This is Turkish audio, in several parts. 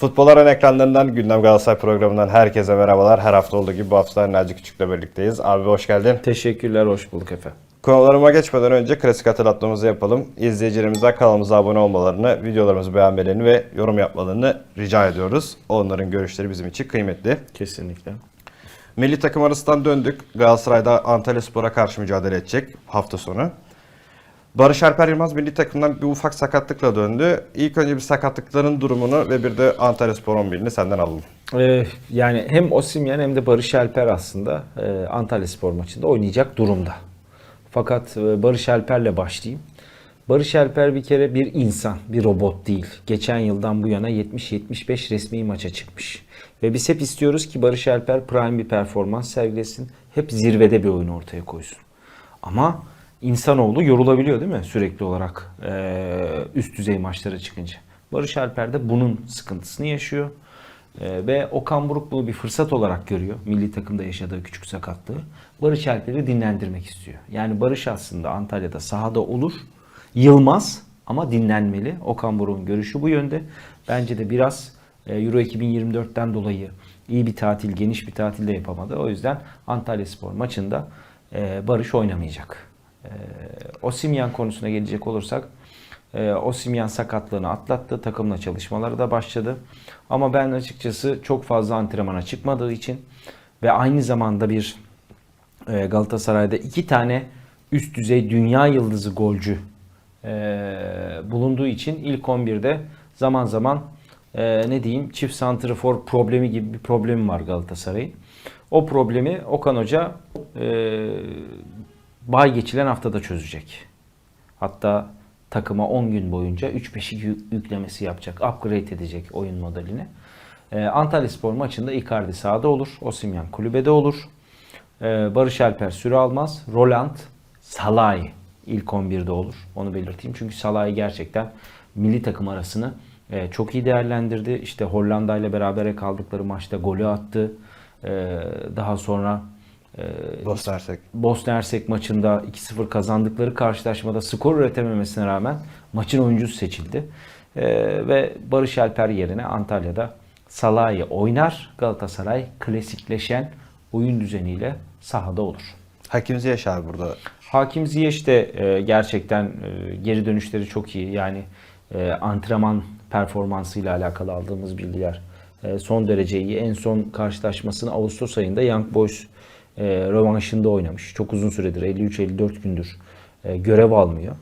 Futbolların ekranlarından Gündem Galatasaray programından herkese merhabalar. Her hafta olduğu gibi bu hafta Naci Küçük'le birlikteyiz. Abi hoş geldin. Teşekkürler, hoş bulduk efendim. Konularıma geçmeden önce klasik hatırlatmamızı yapalım. İzleyicilerimizden kanalımıza abone olmalarını, videolarımızı beğenmelerini ve yorum yapmalarını rica ediyoruz. Onların görüşleri bizim için kıymetli. Kesinlikle. Milli takım arasından döndük. Galatasaray'da Antalya Spor'a karşı mücadele edecek hafta sonu. Barış Alper Yılmaz milli takımdan bir ufak sakatlıkla döndü. İlk önce bir sakatlıkların durumunu ve bir de Antalya Spor 11'ini senden alalım. Ee, yani hem Osimhen hem de Barış Alper aslında e, Antalya Spor maçında oynayacak durumda. Fakat e, Barış Alper'le başlayayım. Barış Alper bir kere bir insan, bir robot değil. Geçen yıldan bu yana 70-75 resmi maça çıkmış. Ve biz hep istiyoruz ki Barış Alper prime bir performans sergilesin. Hep zirvede bir oyun ortaya koysun. Ama insanoğlu yorulabiliyor değil mi sürekli olarak e, üst düzey maçlara çıkınca. Barış Alper de bunun sıkıntısını yaşıyor. E, ve Okan Buruk bunu bir fırsat olarak görüyor. Milli takımda yaşadığı küçük sakatlığı. Barış Alper'i dinlendirmek istiyor. Yani Barış aslında Antalya'da sahada olur. Yılmaz ama dinlenmeli. Okan Buruk'un görüşü bu yönde. Bence de biraz e, Euro 2024'ten dolayı iyi bir tatil, geniş bir tatil de yapamadı. O yüzden Antalya Spor maçında e, Barış oynamayacak. E, Osimhen konusuna gelecek olursak e, Osimhen sakatlığını atlattı. Takımla çalışmaları da başladı. Ama ben açıkçası çok fazla antrenmana çıkmadığı için ve aynı zamanda bir e, Galatasaray'da iki tane üst düzey dünya yıldızı golcü e, bulunduğu için ilk 11'de zaman zaman ne diyeyim çift santrafor problemi gibi bir problemi var Galatasaray'ın. O problemi Okan Hoca bay geçilen haftada çözecek. Hatta takıma 10 gün boyunca 3-5'i yük- yüklemesi yapacak. Upgrade edecek oyun modelini. Ee, Antalya Spor maçında Icardi sahada olur. Osimhen kulübede olur. Ee, Barış Alper süre almaz. Roland, Salay ilk 11'de olur. Onu belirteyim. Çünkü Salay gerçekten milli takım arasını e, çok iyi değerlendirdi. İşte Hollanda ile berabere kaldıkları maçta golü attı. Ee, daha sonra e, Bosna Hersek. Bosna Hersek maçında 2-0 kazandıkları karşılaşmada skor üretememesine rağmen maçın oyuncusu seçildi. Ee, ve Barış Alper yerine Antalya'da Salah'ı oynar. Galatasaray klasikleşen oyun düzeniyle sahada olur. Hakim Ziyech abi burada. Hakim Ziyech de e, gerçekten e, geri dönüşleri çok iyi. Yani e, antrenman performansıyla alakalı aldığımız bilgiler e, son derece iyi. En son karşılaşmasını Ağustos ayında Young Boys e, rövanşında oynamış. Çok uzun süredir 53-54 gündür e, görev almıyor.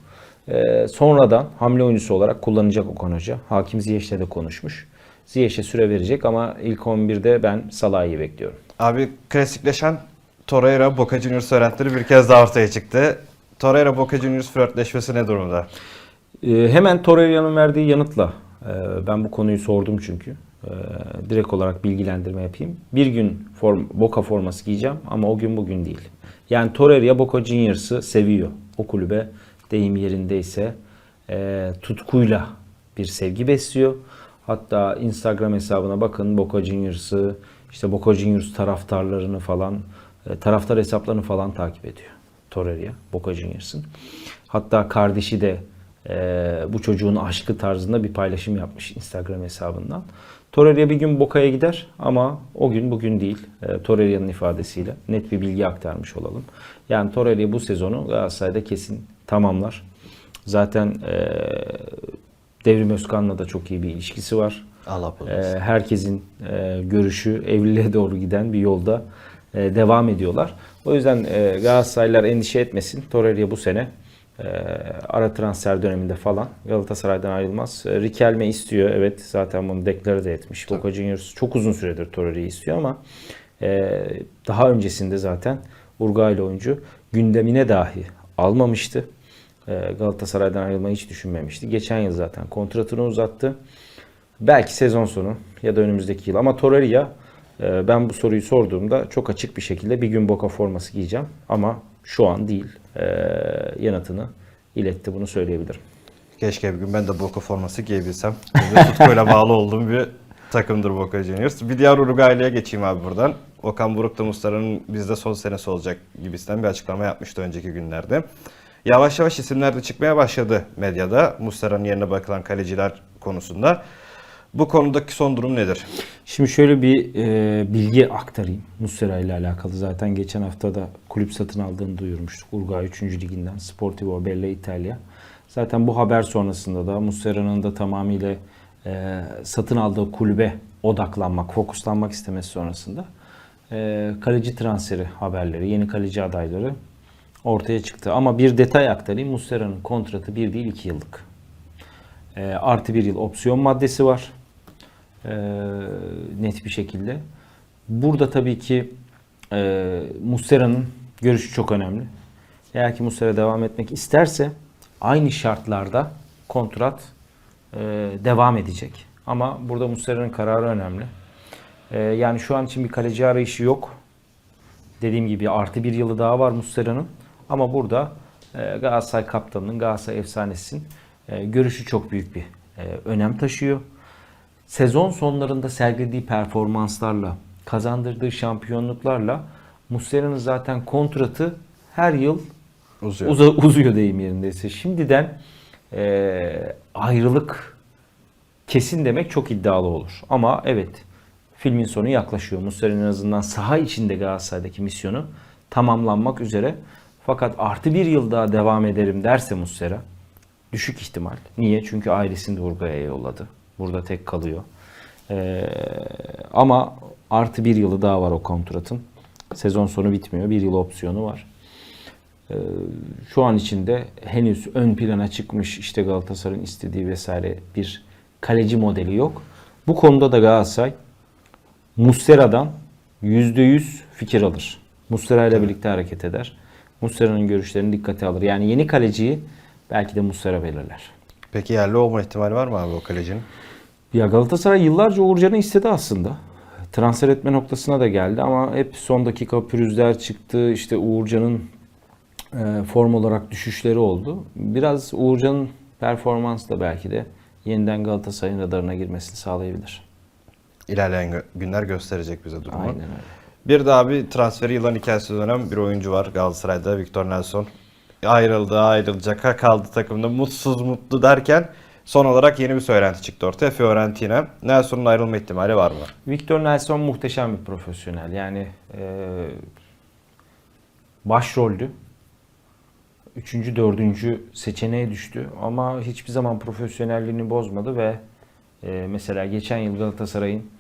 E, sonradan hamle oyuncusu olarak kullanacak Okan Hoca. Hakim Ziyech'le de konuşmuş. Ziyech'e süre verecek ama ilk 11'de ben Salah'ı bekliyorum. Abi klasikleşen Torreira Boca Juniors söylentileri bir kez daha ortaya çıktı. Torreira Boca Juniors flörtleşmesi ne durumda? Ee, hemen Torreira'nın verdiği yanıtla e, ben bu konuyu sordum çünkü. E, direkt olarak bilgilendirme yapayım. Bir gün form, Boca forması giyeceğim ama o gün bugün değil. Yani Torreira Boca Juniors'ı seviyor. O kulübe deyim yerindeyse e, tutkuyla bir sevgi besliyor. Hatta Instagram hesabına bakın Boca Juniors'ı, işte Boca Juniors taraftarlarını falan, e, taraftar hesaplarını falan takip ediyor. Torreira, Boca Juniors'ın. Hatta kardeşi de e, bu çocuğun aşkı tarzında bir paylaşım yapmış Instagram hesabından. Torreira bir gün Boca'ya gider ama o gün bugün değil. E, Torreira'nın ifadesiyle net bir bilgi aktarmış olalım. Yani Torreira bu sezonu Galatasaray'da kesin tamamlar. Zaten e, Devrim Özkan'la da çok iyi bir ilişkisi var. Allah E, herkesin e, görüşü evliliğe doğru giden bir yolda e, devam ediyorlar. O yüzden e, Galatasaraylılar endişe etmesin. Torreira bu sene e, ara transfer döneminde falan Galatasaray'dan ayrılmaz. E, Riquelme istiyor. Evet zaten bunu deklare de etmiş. Boca Juniors çok uzun süredir Torreira'yı istiyor ama e, daha öncesinde zaten Uruguaylı oyuncu gündemine dahi almamıştı. E, Galatasaray'dan ayrılmayı hiç düşünmemişti. Geçen yıl zaten kontratını uzattı. Belki sezon sonu ya da önümüzdeki yıl. Ama Torreira e, ben bu soruyu sorduğumda çok açık bir şekilde bir gün Boca forması giyeceğim. Ama şu an değil. E, yanıtını iletti bunu söyleyebilirim. Keşke bir gün ben de Boca forması giyebilsem. Tutkuyla bağlı olduğum bir takımdır Boca Juniors. Bir diğer Uruguaylı'ya geçeyim abi buradan. Okan Buruk da Muslera'nın bizde son senesi olacak gibisinden bir açıklama yapmıştı önceki günlerde. Yavaş yavaş isimler de çıkmaya başladı medyada. Muslera'nın yerine bakılan kaleciler konusunda. Bu konudaki son durum nedir? Şimdi şöyle bir e, bilgi aktarayım Muslera ile alakalı. Zaten geçen hafta da kulüp satın aldığını duyurmuştuk. Uruguay 3. liginden Sportivo Bella Italia. Zaten bu haber sonrasında da Muslera'nın da tamamıyla e, satın aldığı kulübe odaklanmak, fokuslanmak istemesi sonrasında e, kaleci transferi haberleri, yeni kaleci adayları ortaya çıktı. Ama bir detay aktarayım. Muslera'nın kontratı bir değil iki yıllık. E, artı bir yıl opsiyon maddesi var. E, net bir şekilde. Burada tabii ki e, Muslera'nın görüşü çok önemli. Eğer ki Muslera devam etmek isterse aynı şartlarda kontrat e, devam edecek. Ama burada Muslera'nın kararı önemli. E, yani şu an için bir kaleci arayışı yok. Dediğim gibi artı bir yılı daha var Muslera'nın. Ama burada e, Galatasaray kaptanının, Galatasaray efsanesinin e, görüşü çok büyük bir e, önem taşıyor. Sezon sonlarında sergilediği performanslarla, kazandırdığı şampiyonluklarla Muslera'nın zaten kontratı her yıl Uzuyor. uza- uzuyor deyim yerindeyse. Şimdiden e, ayrılık kesin demek çok iddialı olur. Ama evet filmin sonu yaklaşıyor. Muslera'nın en azından saha içinde Galatasaray'daki misyonu tamamlanmak üzere. Fakat artı bir yıl daha devam ederim derse Muslera düşük ihtimal. Niye? Çünkü ailesini de Urga'ya yolladı. Burada tek kalıyor. Ee, ama artı bir yılı daha var o kontratın. Sezon sonu bitmiyor. Bir yıl opsiyonu var. Ee, şu an içinde henüz ön plana çıkmış işte Galatasaray'ın istediği vesaire bir kaleci modeli yok. Bu konuda da Galatasaray Muslera'dan %100 fikir alır. Muslera ile birlikte hareket eder. Muslera'nın görüşlerini dikkate alır. Yani yeni kaleciyi belki de Muslera belirler. Peki yerli olma ihtimali var mı abi o kalecinin? Ya Galatasaray yıllarca Uğurcan'ı istedi aslında. Transfer etme noktasına da geldi ama hep son dakika pürüzler çıktı. İşte Uğurcan'ın e, form olarak düşüşleri oldu. Biraz Uğurcan'ın performansı da belki de yeniden Galatasaray'ın radarına girmesini sağlayabilir. İlerleyen gö- günler gösterecek bize durumu. Aynen öyle. Bir daha bir transferi yılan hikayesi dönen bir oyuncu var Galatasaray'da Victor Nelson. Ayrıldı, ayrılacak, kaldı takımda mutsuz mutlu derken son olarak yeni bir söylenti çıktı ortaya. Fiorentina. Nelson'un ayrılma ihtimali var mı? Victor Nelson muhteşem bir profesyonel. Yani e, başroldü. Üçüncü, dördüncü seçeneğe düştü. Ama hiçbir zaman profesyonelliğini bozmadı ve e, mesela geçen yıl Galatasaray'ın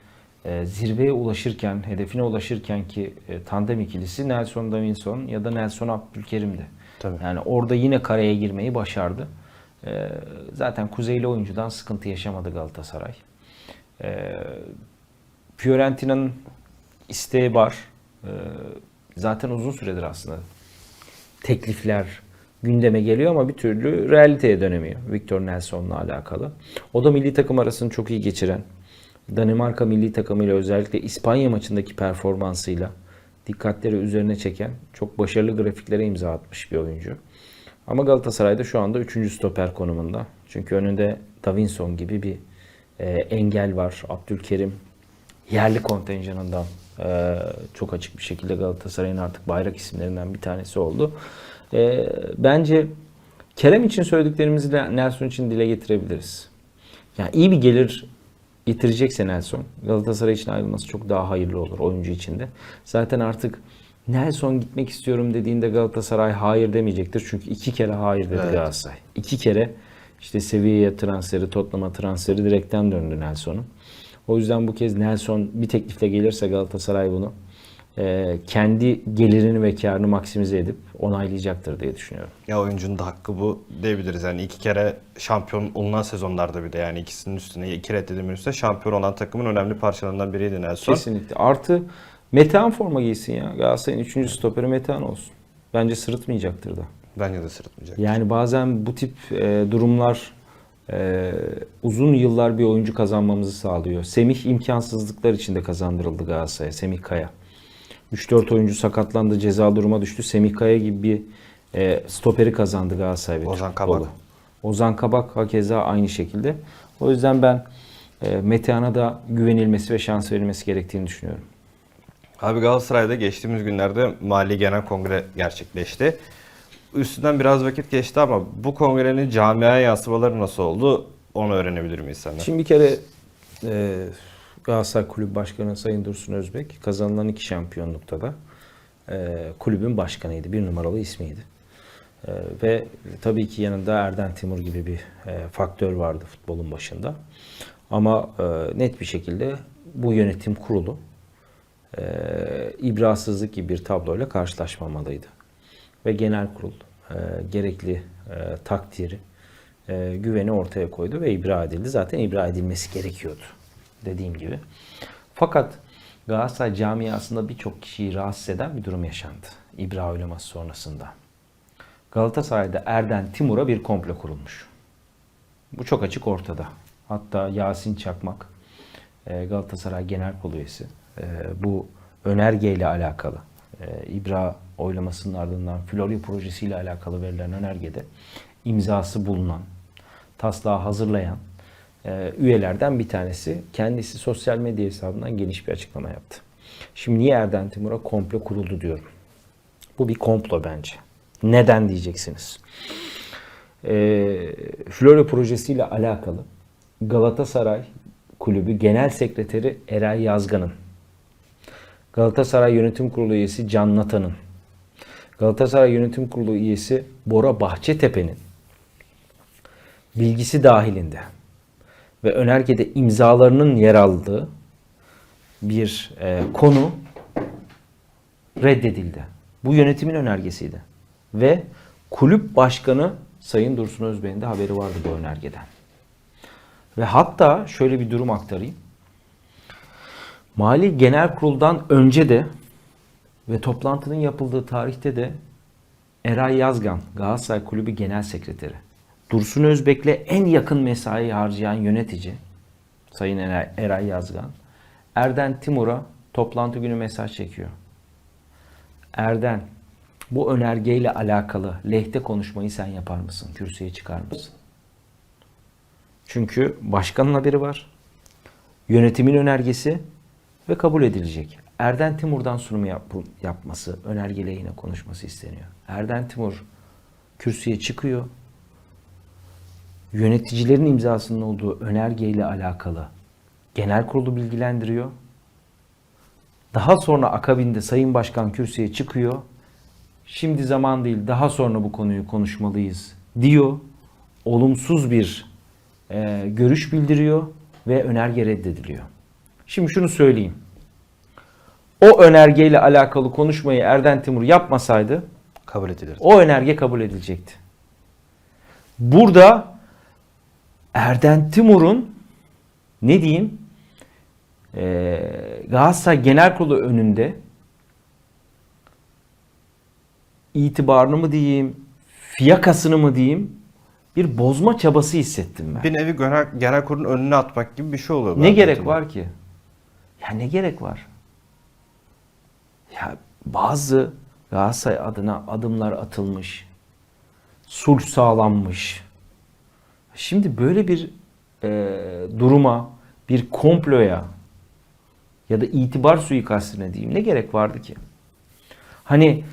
e, zirveye ulaşırken, hedefine ulaşırken ki e, tandem ikilisi Nelson Davinson ya da Nelson Abdülkerim'di. Tabii. Yani orada yine kareye girmeyi başardı. E, zaten Kuzeyli oyuncudan sıkıntı yaşamadı Galatasaray. E, Fiorentina'nın isteği var. Ee, zaten uzun süredir aslında teklifler gündeme geliyor ama bir türlü realiteye dönemiyor Victor Nelson'la alakalı. O da milli takım arasını çok iyi geçiren, Danimarka milli takımıyla özellikle İspanya maçındaki performansıyla dikkatleri üzerine çeken çok başarılı grafiklere imza atmış bir oyuncu. Ama Galatasaray'da şu anda 3. stoper konumunda. Çünkü önünde Davinson gibi bir e, engel var. Abdülkerim yerli kontenjanından e, çok açık bir şekilde Galatasaray'ın artık bayrak isimlerinden bir tanesi oldu. E, bence Kerem için söylediklerimizi de Nelson için dile getirebiliriz. Yani iyi bir gelir getirecekse Nelson Galatasaray için ayrılması çok daha hayırlı olur oyuncu için de. Zaten artık Nelson gitmek istiyorum dediğinde Galatasaray hayır demeyecektir. Çünkü iki kere hayır dedi Evet. Galatasaray. İki kere işte seviyeye transferi, Tottenham'a transferi direkten döndü Nelson'un. O yüzden bu kez Nelson bir teklifle gelirse Galatasaray bunu e, kendi gelirini ve karını maksimize edip onaylayacaktır diye düşünüyorum. Ya oyuncunun da hakkı bu diyebiliriz. Yani iki kere şampiyon olunan sezonlarda bir de yani ikisinin üstüne iki reddedimin üstüne şampiyon olan takımın önemli parçalarından biriydi Nelson. Kesinlikle. Artı Metehan forma giysin ya. Galatasaray'ın 3. stoperi Metehan olsun. Bence sırıtmayacaktır da. Bence de sırıtmayacak. Yani bazen bu tip e, durumlar e, uzun yıllar bir oyuncu kazanmamızı sağlıyor. Semih imkansızlıklar içinde kazandırıldı Galatasaray'a. Semih Kaya. 3-4 oyuncu sakatlandı, ceza duruma düştü. Semih Kaya gibi bir e, stoperi kazandı Galatasaray ve Ozan Kabak. futbolu. Ozan Kabak hakeza aynı şekilde. O yüzden ben e, Metehan'a da güvenilmesi ve şans verilmesi gerektiğini düşünüyorum. Abi Galatasaray'da geçtiğimiz günlerde Mali Genel Kongre gerçekleşti. Üstünden biraz vakit geçti ama bu kongrenin camiaya yansımaları nasıl oldu onu öğrenebilir miyiz senden? Şimdi bir kere e, Galatasaray Kulüp Başkanı Sayın Dursun Özbek kazanılan iki şampiyonlukta da e, kulübün başkanıydı. Bir numaralı ismiydi. E, ve tabii ki yanında Erden Timur gibi bir e, faktör vardı futbolun başında. Ama e, net bir şekilde bu yönetim kurulu e, ibrasızlık gibi bir tabloyla karşılaşmamalıydı. Ve genel kurul e, gerekli e, takdiri, e, güveni ortaya koydu ve ibra edildi. Zaten ibra edilmesi gerekiyordu dediğim gibi. Fakat Galatasaray camiasında birçok kişiyi rahatsız eden bir durum yaşandı. İbra oylaması sonrasında. Galatasaray'da Erden Timur'a bir komplo kurulmuş. Bu çok açık ortada. Hatta Yasin Çakmak, e, Galatasaray Genel Kurulu üyesi, e, bu önergeyle alakalı, e, İbra oylamasının ardından Florya projesiyle alakalı verilen önergede imzası bulunan, taslağı hazırlayan e, üyelerden bir tanesi kendisi sosyal medya hesabından geniş bir açıklama yaptı. Şimdi niye Erden Timur'a komplo kuruldu diyorum. Bu bir komplo bence. Neden diyeceksiniz. E, Florya projesiyle alakalı Galatasaray Kulübü Genel Sekreteri Eray Yazgan'ın, Galatasaray Yönetim Kurulu üyesi Can Natan'ın, Galatasaray Yönetim Kurulu üyesi Bora Bahçetepe'nin bilgisi dahilinde ve önergede imzalarının yer aldığı bir e, konu reddedildi. Bu yönetimin önergesiydi. Ve kulüp başkanı Sayın Dursun Özbey'in de haberi vardı bu önergeden. Ve hatta şöyle bir durum aktarayım. Mali Genel Kurul'dan önce de ve toplantının yapıldığı tarihte de Eray Yazgan, Galatasaray Kulübü Genel Sekreteri, Dursun Özbek'le en yakın mesai harcayan yönetici, Sayın Eray, Yazgan, Erden Timur'a toplantı günü mesaj çekiyor. Erden, bu önergeyle alakalı lehte konuşmayı sen yapar mısın? Kürsüye çıkar mısın? Çünkü başkanın haberi var. Yönetimin önergesi ve kabul edilecek. Erden Timur'dan sunumu yap- yapması, önerge lehine konuşması isteniyor. Erden Timur kürsüye çıkıyor. Yöneticilerin imzasının olduğu önergeyle alakalı genel kurulu bilgilendiriyor. Daha sonra akabinde Sayın Başkan kürsüye çıkıyor. Şimdi zaman değil, daha sonra bu konuyu konuşmalıyız diyor. Olumsuz bir e, görüş bildiriyor ve önerge reddediliyor. Şimdi şunu söyleyeyim. O önergeyle alakalı konuşmayı Erden Timur yapmasaydı Kabul edilir. o önerge kabul edilecekti. Burada Erden Timur'un ne diyeyim eee Galatasaray Genel Kurulu önünde itibarını mı diyeyim, fiyakasını mı diyeyim bir bozma çabası hissettim ben. Bir nevi genel, genel kurulun önüne atmak gibi bir şey oluyor. Ne gerek Timur. var ki? Ya ne gerek var? Ya bazı Galatasaray adına adımlar atılmış. Sulh sağlanmış. Şimdi böyle bir e, duruma, bir komploya ya da itibar suikastine diyeyim ne gerek vardı ki? Hani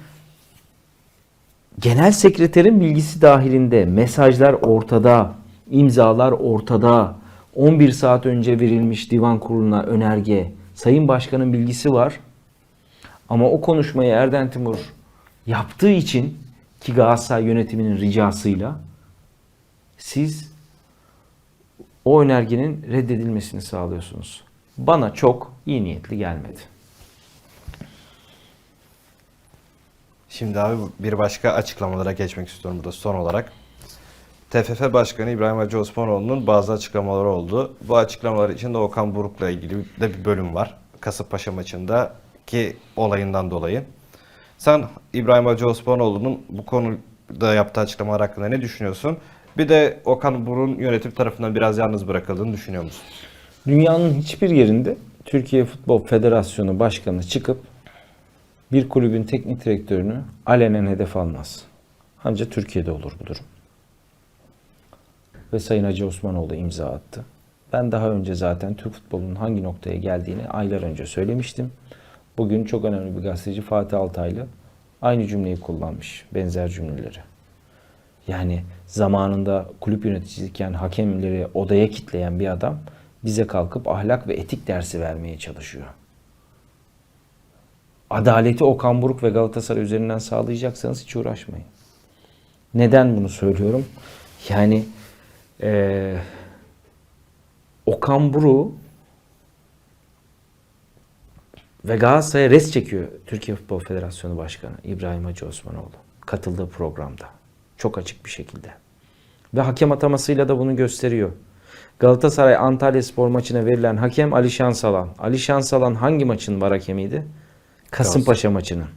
genel sekreterin bilgisi dahilinde mesajlar ortada, imzalar ortada. 11 saat önce verilmiş divan kuruluna önerge. Sayın Başkan'ın bilgisi var. Ama o konuşmayı Erden Timur yaptığı için ki Galatasaray yönetiminin ricasıyla siz o önergenin reddedilmesini sağlıyorsunuz. Bana çok iyi niyetli gelmedi. Şimdi abi bir başka açıklamalara geçmek istiyorum burada son olarak. TFF Başkanı İbrahim Hacı Osmanoğlu'nun bazı açıklamaları oldu. Bu açıklamalar içinde Okan Buruk'la ilgili de bir bölüm var. Kasımpaşa maçında ki olayından dolayı. Sen İbrahim Hacı Osmanoğlu'nun bu konuda yaptığı açıklamalar hakkında ne düşünüyorsun? Bir de Okan Buruk'un yönetim tarafından biraz yalnız bırakıldığını düşünüyor musun? Dünyanın hiçbir yerinde Türkiye Futbol Federasyonu Başkanı çıkıp bir kulübün teknik direktörünü alenen hedef almaz. Ancak Türkiye'de olur bu durum. Ve Sayın Hacı Osmanoğlu imza attı. Ben daha önce zaten Türk futbolunun hangi noktaya geldiğini aylar önce söylemiştim. Bugün çok önemli bir gazeteci Fatih Altaylı aynı cümleyi kullanmış, benzer cümleleri. Yani zamanında kulüp yöneticiyken hakemleri odaya kitleyen bir adam bize kalkıp ahlak ve etik dersi vermeye çalışıyor. Adaleti Okan Buruk ve Galatasaray üzerinden sağlayacaksanız hiç uğraşmayın. Neden bunu söylüyorum? Yani eee Okan Buruk ve Galatasaray'a res çekiyor Türkiye Futbol Federasyonu Başkanı İbrahim Hacı Osmanoğlu katıldığı programda. Çok açık bir şekilde. Ve hakem atamasıyla da bunu gösteriyor. Galatasaray Antalya Spor maçına verilen hakem Ali Şansalan. Ali Şansalan hangi maçın var hakemiydi? Kasımpaşa maçının.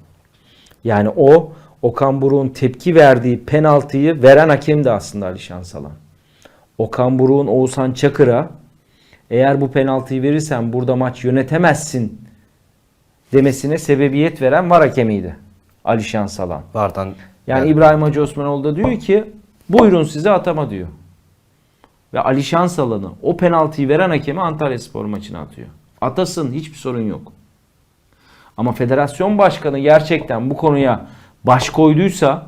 Yani o Okan Buruk'un tepki verdiği penaltıyı veren hakem de aslında Ali Şansalan. Okan Buruk'un Oğuzhan Çakır'a eğer bu penaltıyı verirsen burada maç yönetemezsin demesine sebebiyet veren var hakemiydi. Ali Şansalan. Vardan Yani İbrahim Hacı Osmanoğlu da diyor ki buyurun size atama diyor. Ve Ali Şansalan'ı o penaltıyı veren hakemi Antalya Spor maçına atıyor. Atasın hiçbir sorun yok. Ama federasyon başkanı gerçekten bu konuya baş koyduysa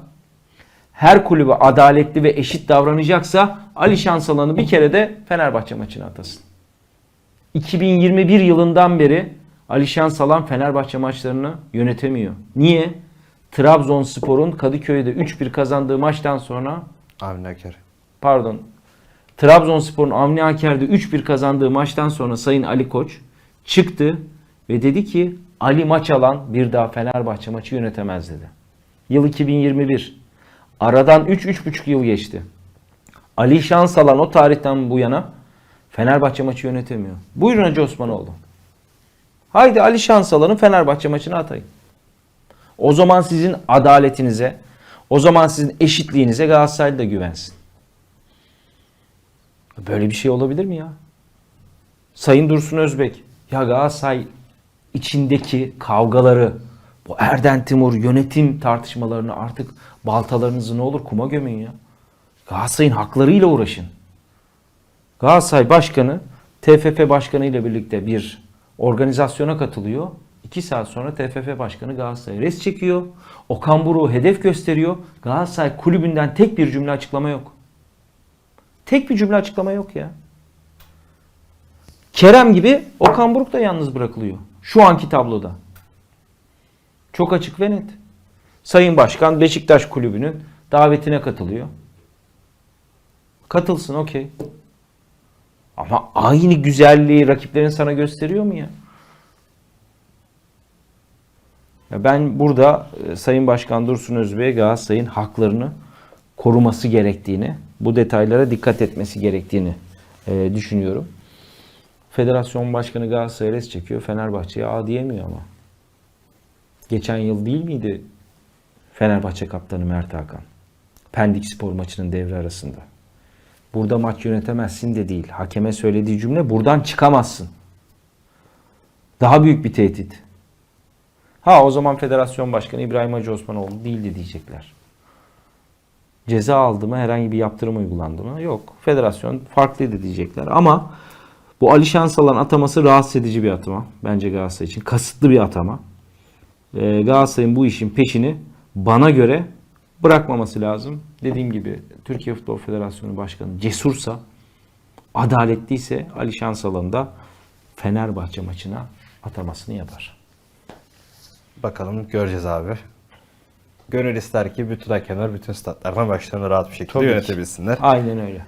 her kulübe adaletli ve eşit davranacaksa Ali Şansalan'ı bir kere de Fenerbahçe maçına atasın. 2021 yılından beri Ali Şansalan Fenerbahçe maçlarını yönetemiyor. Niye? Trabzonspor'un Kadıköy'de 3-1 kazandığı maçtan sonra Avni Aker. pardon Trabzonspor'un Avni Aker'de 3-1 kazandığı maçtan sonra Sayın Ali Koç çıktı ve dedi ki Ali maç alan bir daha Fenerbahçe maçı yönetemez dedi. Yıl 2021. Aradan 3-3,5 yıl geçti. Ali Şansalan o tarihten bu yana Fenerbahçe maçı yönetemiyor. Buyurun Hacı Osmanoğlu. Haydi Ali Şansalan'ın Fenerbahçe maçına atayın. O zaman sizin adaletinize, o zaman sizin eşitliğinize Galatasaray da güvensin. Böyle bir şey olabilir mi ya? Sayın Dursun Özbek, ya Galatasaray içindeki kavgaları, bu Erden Timur yönetim tartışmalarını artık baltalarınızı ne olur kuma gömün ya. Galatasaray'ın haklarıyla uğraşın. Galatasaray Başkanı TFF Başkanı ile birlikte bir organizasyona katılıyor. İki saat sonra TFF Başkanı Galatasaray'a res çekiyor. Okan Buruk'u hedef gösteriyor. Galatasaray kulübünden tek bir cümle açıklama yok. Tek bir cümle açıklama yok ya. Kerem gibi Okan Buruk da yalnız bırakılıyor. Şu anki tabloda. Çok açık ve net. Sayın Başkan Beşiktaş Kulübü'nün davetine katılıyor. Katılsın okey. Ama aynı güzelliği rakiplerin sana gösteriyor mu ya? Ya ben burada e, Sayın Başkan Dursun Özbek'e Galatasaray'ın haklarını koruması gerektiğini, bu detaylara dikkat etmesi gerektiğini e, düşünüyorum. Federasyon Başkanı Galatasaray'a res çekiyor, Fenerbahçe'ye A diyemiyor ama. Geçen yıl değil miydi Fenerbahçe kaptanı Mert Hakan? Pendik Spor maçının devre arasında. Burada maç yönetemezsin de değil. Hakeme söylediği cümle buradan çıkamazsın. Daha büyük bir tehdit. Ha o zaman Federasyon Başkanı İbrahim Hacı Osmanoğlu değildi diyecekler. Ceza aldı mı herhangi bir yaptırım uygulandı mı? Yok. Federasyon farklıydı diyecekler. Ama bu Ali Şansalan ataması rahatsız edici bir atama. Bence Galatasaray için. Kasıtlı bir atama. Ee, Galatasaray'ın bu işin peşini bana göre bırakmaması lazım. Dediğim gibi Türkiye Futbol Federasyonu Başkanı cesursa, adaletliyse Ali Şansalan'ı da Fenerbahçe maçına atamasını yapar. Bakalım göreceğiz abi. Gönül ister ki bütün hakemler bütün statlardan maçlarını rahat bir şekilde Tabii ki. yönetebilsinler. Aynen öyle.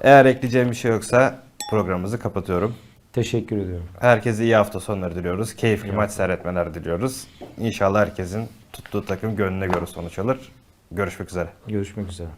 Eğer ekleyeceğim bir şey yoksa programımızı kapatıyorum. Teşekkür ediyorum. Herkese iyi hafta sonları diliyoruz. Keyifli maç seyretmeler diliyoruz. İnşallah herkesin tuttuğu takım gönlüne göre sonuç alır. Görüşmek üzere. Görüşmek üzere.